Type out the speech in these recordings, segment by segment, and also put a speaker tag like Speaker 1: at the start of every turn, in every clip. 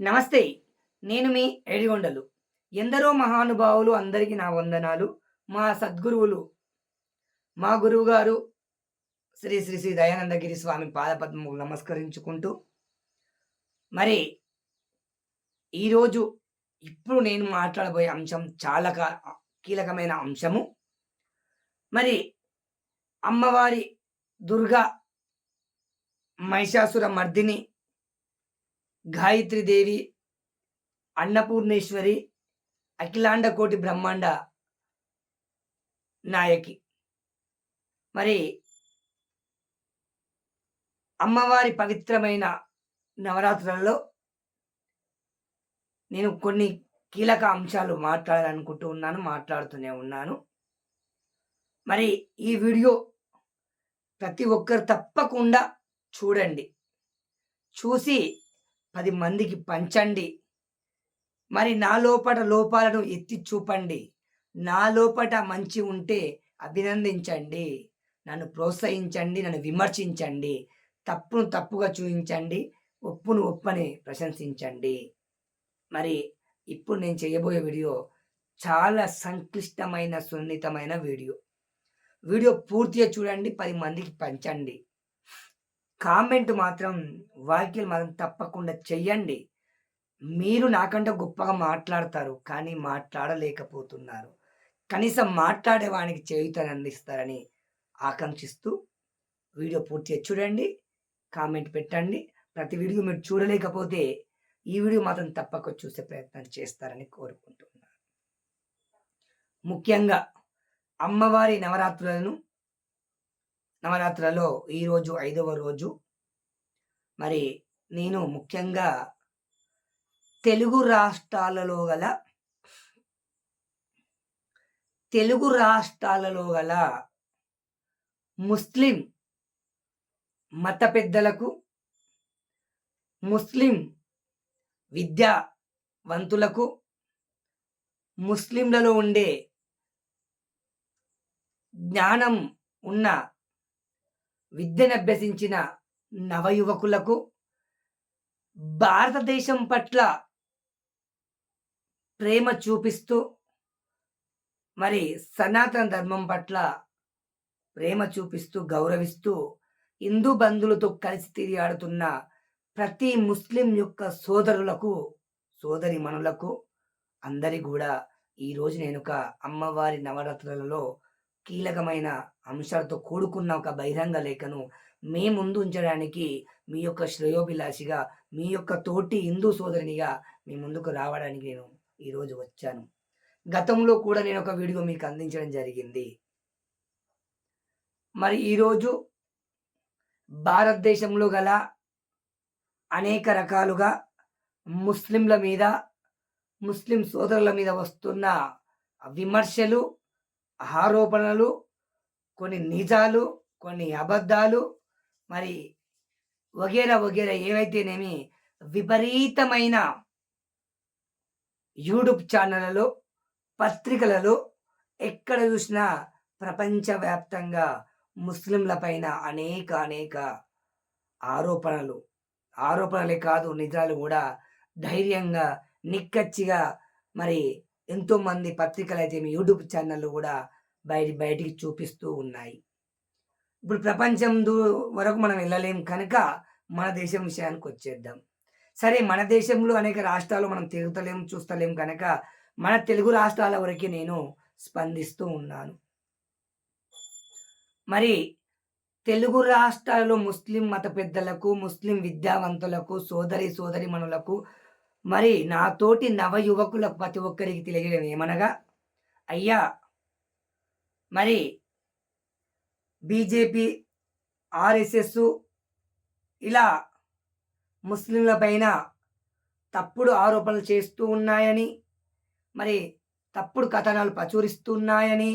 Speaker 1: నమస్తే నేను మీ ఏడిగొండలు. ఎందరో మహానుభావులు అందరికీ నా వందనాలు. మా సద్గురువులు మా గురువుగారు శ్రీ శ్రీ శ్రీ దయానందగిరి స్వామి పాదపద్మకు నమస్కరించుకుంటూ మరి ఈరోజు ఇప్పుడు నేను మాట్లాడబోయే అంశం చాలా కీలకమైన అంశము. మరి అమ్మవారి దుర్గా మహిషాసుర మర్దిని గాయత్రీదేవి అన్నపూర్ణేశ్వరి అఖిలాండ కోటి బ్రహ్మాండ నాయకి. మరి అమ్మవారి పవిత్రమైన నవరాత్రులలో నేను కొన్ని కీలక అంశాలు మాట్లాడాలనుకుంటూ ఉన్నాను మాట్లాడుతూనే ఉన్నాను. మరి ఈ వీడియో ప్రతి ఒక్కరు తప్పకుండా చూడండి. చూసి పది మందికి పంచండి. మరి నా లోపట లోపాలను ఎత్తి చూపండి. నా లోపట మంచి ఉంటే అభినందించండి. నన్ను ప్రోత్సహించండి నన్ను విమర్శించండి. తప్పును తప్పుగా చూపించండి ఒప్పును ఒప్పని ప్రశంసించండి. మరి ఇప్పుడు నేను చేయబోయే వీడియో చాలా సంక్లిష్టమైన సున్నితమైన వీడియో. వీడియో పూర్తిగా చూడండి పది మందికి పంచండి. కామెంట్ మాత్రం వాక్యాలు మాత్రం తప్పకుండా చెయ్యండి. మీరు నాకంటే గొప్పగా మాట్లాడతారు కానీ మాట్లాడలేకపోతున్నారు. కనీసం మాట్లాడేవానికి చేయుతని అందిస్తారని ఆకాంక్షిస్తూ వీడియో పూర్తిగా చూడండి కామెంట్ పెట్టండి. ప్రతి వీడియో మీరు చూడలేకపోతే ఈ వీడియో మాత్రం తప్పక చూసే ప్రయత్నం చేస్తారని కోరుకుంటున్నాను. ముఖ్యంగా అమ్మవారి నవరాత్రులను నవరాత్రులలో ఈరోజు ఐదవ రోజు. మరి నేను ముఖ్యంగా తెలుగు రాష్ట్రాలలో గల తెలుగు రాష్ట్రాలలో గల ముస్లిం మత పెద్దలకు ముస్లిం విద్యావంతులకు ముస్లింలలో ఉండే జ్ఞానం ఉన్న విద్యను అభ్యసించిన నవయువకులకు భారతదేశం పట్ల ప్రేమ చూపిస్తూ మరి సనాతన ధర్మం పట్ల ప్రేమ చూపిస్తూ గౌరవిస్తూ హిందూ బంధువులతో కలిసి తిరిగాడుతున్న ప్రతి ముస్లిం యొక్క సోదరులకు సోదరి మనులకు అందరి కూడా ఈరోజు నేను ఒక అమ్మవారి నవరాత్రులలో కీలకమైన అంశాలతో కూడుకున్న ఒక బహిరంగ లేఖను మీ ముందు ఉంచడానికి మీ యొక్క శ్రేయోభిలాషిగా మీ యొక్క తోటి హిందూ సోదరినిగా మీ ముందుకు రావడానికి నేను ఈరోజు వచ్చాను. గతంలో కూడా నేను ఒక వీడియో మీకు అందించడం జరిగింది. మరి ఈరోజు భారతదేశంలో గల అనేక రకాలుగా ముస్లింల మీద ముస్లిం సోదరుల మీద వస్తున్న విమర్శలు ఆరోపణలు కొన్ని నిజాలు కొన్ని అబద్ధాలు మరి వగేరా వగేరా ఏవైతేనేమి విపరీతమైన యూట్యూబ్ ఛానళ్ళలో పత్రికలలో ఎక్కడ చూసినా ప్రపంచవ్యాప్తంగా ముస్లింల పైన అనేక అనేక ఆరోపణలు. ఆరోపణలే కాదు నిజాలు కూడా ధైర్యంగా నిక్కచ్చిగా మరి ఎంతోమంది పత్రికలు అయితే మీ యూట్యూబ్ ఛానళ్ళు కూడా బయట బయటికి చూపిస్తూ ఉన్నాయి. ఇప్పుడు ప్రపంచం దూ- వరకు మనం వెళ్ళలేం కనుక మన దేశం విషయానికి వచ్చేద్దాం. సరే మన దేశంలో అనేక రాష్ట్రాలు మనం తిరుగుతలేం చూస్తలేం కనుక మన తెలుగు రాష్ట్రాల వరకు నేను స్పందిస్తూ ఉన్నాను. మరి తెలుగు రాష్ట్రాలలో ముస్లిం మత పెద్దలకు ముస్లిం విద్యావంతులకు సోదరి సోదరి మనులకు మరి నాతోటి నవ యువకులకు ప్రతి ఒక్కరికి తెలియడం ఏమనగా అయ్యా మరి బీజేపీ ఆర్ఎస్ఎస్ ఇలా ముస్లింల పైన తప్పుడు ఆరోపణలు చేస్తూ ఉన్నాయని మరి తప్పుడు కథనాలు ప్రచురిస్తున్నాయని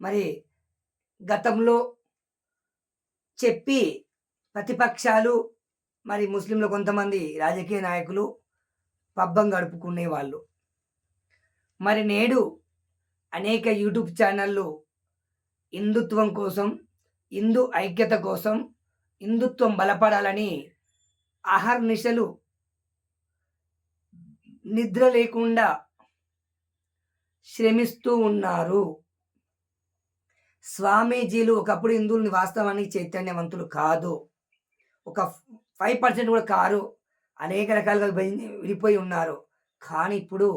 Speaker 1: మరి గతంలో చెప్పి ప్రతిపక్షాలు మరి ముస్లింలు కొంతమంది రాజకీయ నాయకులు పబ్బం గడుపుకునే వాళ్ళు. మరి నేడు అనేక యూట్యూబ్ ఛానళ్ళు హిందుత్వం కోసం హిందూ ఐక్యత కోసం హిందుత్వం బలపడాలని అహర్నిశలు నిద్ర లేకుండా శ్రమిస్తూ ఉన్నారు. స్వామీజీలు ఒకప్పుడు హిందువుల్ని వాస్తవానికి చైతన్యవంతులు కాదు. ఒక ఫైవ్ పర్సెంట్ కూడా కారు అనేక రకాలుగా విడిపోయి ఉన్నారు. కానీ ఇప్పుడు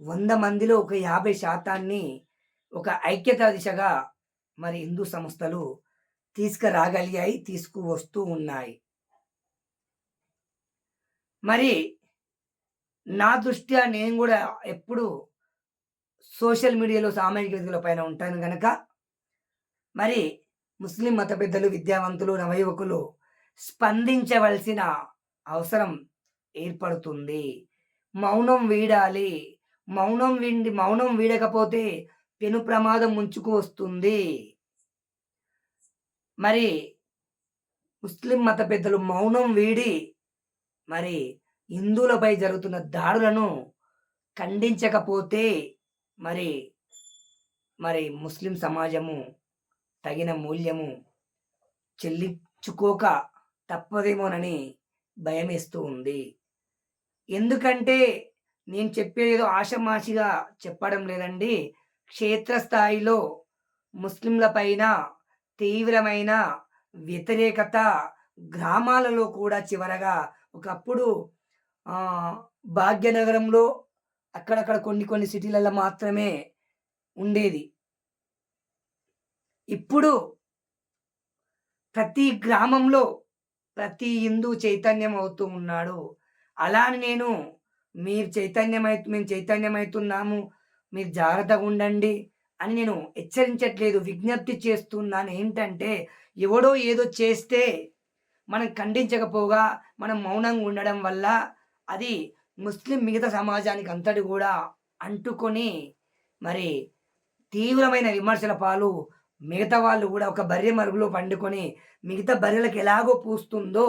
Speaker 1: వంద మందిలో ఒక యాభై శాతాన్ని ఒక ఐక్యత దిశగా మరి హిందూ సంస్థలు తీసుకురాగలిగాయి తీసుకువస్తూ ఉన్నాయి. మరి నా దృష్ట్యా నేను కూడా ఎప్పుడు సోషల్ మీడియాలో సామాజిక వేదికల పైన ఉంటాను కనుక మరి ముస్లిం మత పెద్దలు విద్యావంతులు నవయువకులు స్పందించవలసిన అవసరం ఏర్పడుతుంది. మౌనం వీడాలి. మౌనం వీడి మౌనం వీడకపోతే పెను ప్రమాదం ముంచుకు వస్తుంది. మరి ముస్లిం మత పెద్దలు మౌనం వీడి మరి హిందువులపై జరుగుతున్న దాడులను ఖండించకపోతే మరి మరి ముస్లిం సమాజము తగిన మూల్యము చెల్లించుకోక తప్పదేమోనని భయమేస్తూ ఉంది. ఎందుకంటే నేను చెప్పేదేదో ఆషమాషిగా చెప్పడం లేదండి. క్షేత్రస్థాయిలో ముస్లింల పైన తీవ్రమైన వ్యతిరేకత గ్రామాలలో కూడా చివరగా ఒకప్పుడు భాగ్యనగరంలో అక్కడక్కడ కొన్ని కొన్ని సిటీలలో మాత్రమే ఉండేది. ఇప్పుడు ప్రతి గ్రామంలో ప్రతి హిందూ చైతన్యం అవుతూ ఉన్నాడు అలాని నేను మీరు చైతన్యమై మేము చైతన్యమవుతున్నాము మీరు జాగ్రత్తగా ఉండండి అని నేను హెచ్చరించట్లేదు విజ్ఞప్తి చేస్తున్నాను. ఏంటంటే ఎవడో ఏదో చేస్తే మనం ఖండించకపోగా మనం మౌనంగా ఉండడం వల్ల అది ముస్లిం మిగతా సమాజానికి అంతటి కూడా అంటుకొని మరి తీవ్రమైన విమర్శల పాలు మిగతా వాళ్ళు కూడా ఒక బర్రె మరుగులో పండుకొని మిగతా బర్రెలకు ఎలాగో పూస్తుందో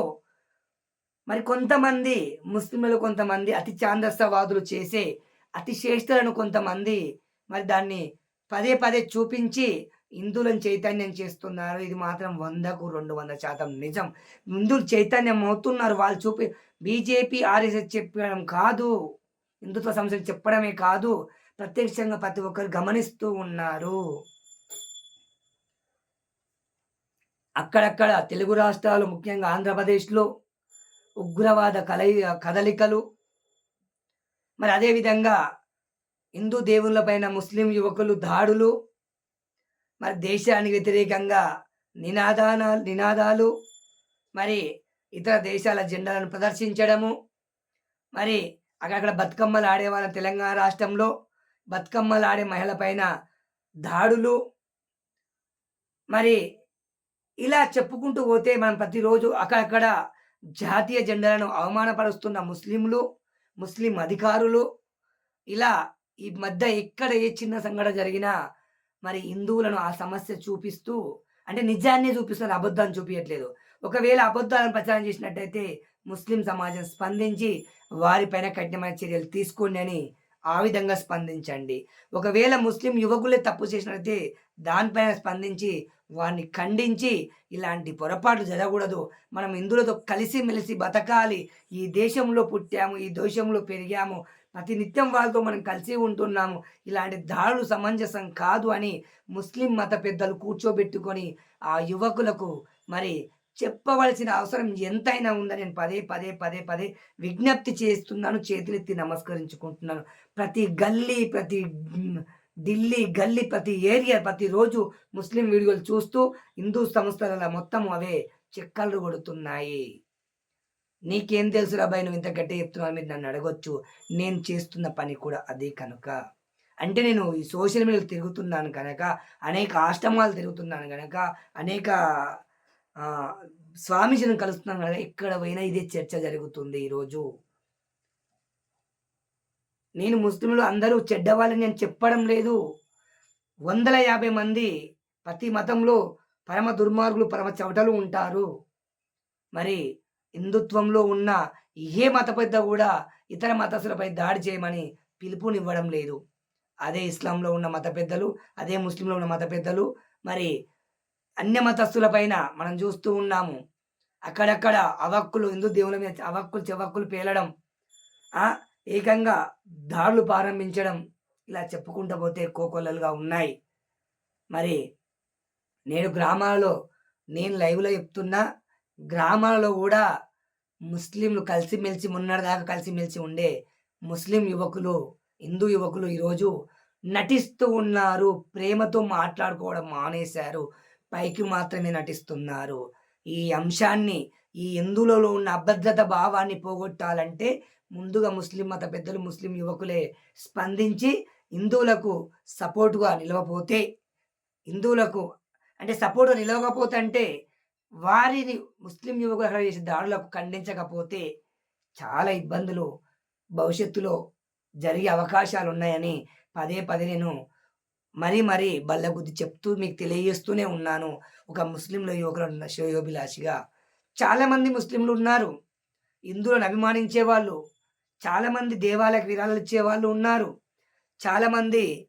Speaker 1: మరి కొంతమంది ముస్లింలు కొంతమంది అతి చాందస్యవాదులు చేసే అతి శ్రేష్ఠులను కొంతమంది మరి దాన్ని పదే పదే చూపించి హిందువులను చైతన్యం చేస్తున్నారు. ఇది మాత్రం వందకు రెండు వందల శాతం నిజం. హిందువులు చైతన్యం అవుతున్నారు. వాళ్ళు చూపి బీజేపీ ఆర్ఎస్ఎస్ చెప్పడం కాదు. హిందుత్వ సంస్థలు చెప్పడమే కాదు. ప్రత్యక్షంగా ప్రతి ఒక్కరు గమనిస్తూ ఉన్నారు. అక్కడక్కడ తెలుగు రాష్ట్రాలు ముఖ్యంగా ఆంధ్రప్రదేశ్లో ఉగ్రవాద కలయి కదలికలు. మరి అదేవిధంగా హిందూ దేవుళ్ళపైన ముస్లిం యువకులు దాడులు. మరి దేశానికి వ్యతిరేకంగా నినాదాన నినాదాలు. మరి ఇతర దేశాల జెండాలను ప్రదర్శించడము. మరి అక్కడక్కడ బతుకమ్మలు ఆడేవాళ్ళ తెలంగాణ రాష్ట్రంలో బతుకమ్మలు ఆడే మహిళల పైన దాడులు. మరి ఇలా చెప్పుకుంటూ పోతే మనం ప్రతిరోజు అక్కడక్కడ జాతీయ జెండాలను అవమానపరుస్తున్న ముస్లింలు ముస్లిం అధికారులు ఇలా ఈ మధ్య ఎక్కడ ఏ చిన్న సంఘటన జరిగినా మరి హిందువులను ఆ సమస్య చూపిస్తూ అంటే నిజాన్ని చూపిస్తున్నారు అబద్ధాన్ని చూపించట్లేదు ఒకవేళ అబద్ధాలను ప్రచారం చేసినట్టయితే ముస్లిం సమాజం స్పందించి వారిపైన కఠినమైన చర్యలు తీసుకోండి అని ఆ విధంగా స్పందించండి. ఒకవేళ ముస్లిం యువకులే తప్పు చేసినట్లయితే దానిపైన స్పందించి వారిని ఖండించి ఇలాంటి పొరపాట్లు జరగకూడదు. మనం హిందువులతో కలిసిమెలిసి బతకాలి. ఈ దేశంలో పుట్టాము ఈ దేశంలో పెరిగాము ప్రతి నిత్యం వాళ్ళతో మనం కలిసి ఉంటున్నాము ఇలాంటి దాడులు సమంజసం కాదు అని ముస్లిం మత పెద్దలు కూర్చోబెట్టుకొని ఆ యువకులకు మరి చెప్పవలసిన అవసరం ఎంతైనా ఉందని నేను పదే పదే పదే పదే విజ్ఞప్తి చేస్తున్నాను చేతులెత్తి నమస్కరించుకుంటున్నాను. ప్రతి గల్లీ ప్రతి ఢిల్లీ గల్లీ ప్రతి ఏరియా ప్రతిరోజు ముస్లిం వీడియోలు చూస్తూ హిందూ సంస్థల మొత్తం అవే చెక్కలు కొడుతున్నాయి. నీకేం తెలుసు రాబాయ్ నువ్వు ఇంత గట్టి చెప్తున్నావు మీరు నన్ను అడగొచ్చు. నేను చేస్తున్న పని కూడా అదే కనుక. అంటే నేను ఈ సోషల్ మీడియాలో తిరుగుతున్నాను కనుక అనేక ఆశ్రమాలు తిరుగుతున్నాను కనుక అనేక స్వామీజీని కలుస్తున్నాను కదా ఎక్కడ పోయినా ఇదే చర్చ జరుగుతుంది ఈరోజు. నేను ముస్లింలు అందరూ చెడ్డవాళ్ళని నేను చెప్పడం లేదు. వందల యాభై మంది ప్రతి మతంలో పరమ దుర్మార్గులు పరమ చవటలు ఉంటారు. మరి హిందుత్వంలో ఉన్న ఏ మత పెద్ద కూడా ఇతర మతస్థులపై దాడి చేయమని పిలుపునివ్వడం లేదు. అదే ఇస్లాంలో ఉన్న మత పెద్దలు అదే ముస్లింలో ఉన్న మత పెద్దలు మరి అన్య మతస్థులపైన మనం చూస్తూ ఉన్నాము. అక్కడక్కడ అవక్కులు హిందూ దేవుల మీద అవక్కులు చెవక్కులు పేలడం ఏకంగా దాడులు ప్రారంభించడం ఇలా చెప్పుకుంటూ పోతే కోకొల్లలుగా ఉన్నాయి. మరి నేడు గ్రామాలలో నేను లైవ్లో చెప్తున్నా గ్రామాలలో కూడా ముస్లింలు కలిసిమెలిసి మొన్నటిదాకా కలిసిమెలిసి ఉండే ముస్లిం యువకులు హిందూ యువకులు ఈరోజు నటిస్తూ ఉన్నారు. ప్రేమతో మాట్లాడుకోవడం మానేశారు. పైకి మాత్రమే నటిస్తున్నారు. ఈ అంశాన్ని ఈ హిందువులలో ఉన్న అభద్రత భావాన్ని పోగొట్టాలంటే ముందుగా ముస్లిం మత పెద్దలు ముస్లిం యువకులే స్పందించి హిందువులకు సపోర్టుగా నిలవపోతే హిందువులకు అంటే సపోర్ట్గా నిలవకపోతే అంటే వారిని ముస్లిం యువకులు చేసే దాడులకు ఖండించకపోతే చాలా ఇబ్బందులు భవిష్యత్తులో జరిగే అవకాశాలు ఉన్నాయని పదే పదే నేను మరీ మరీ బల్లగుద్ది చెప్తూ మీకు తెలియజేస్తూనే ఉన్నాను. ఒక ముస్లింల యువకులు ఉన్న శ్రేయోభిలాషిగా చాలామంది ముస్లింలు ఉన్నారు. హిందువులను అభిమానించే వాళ్ళు. చాలామంది దేవాలయకు విరాళాలు ఇచ్చే వాళ్ళు ఉన్నారు. చాలామంది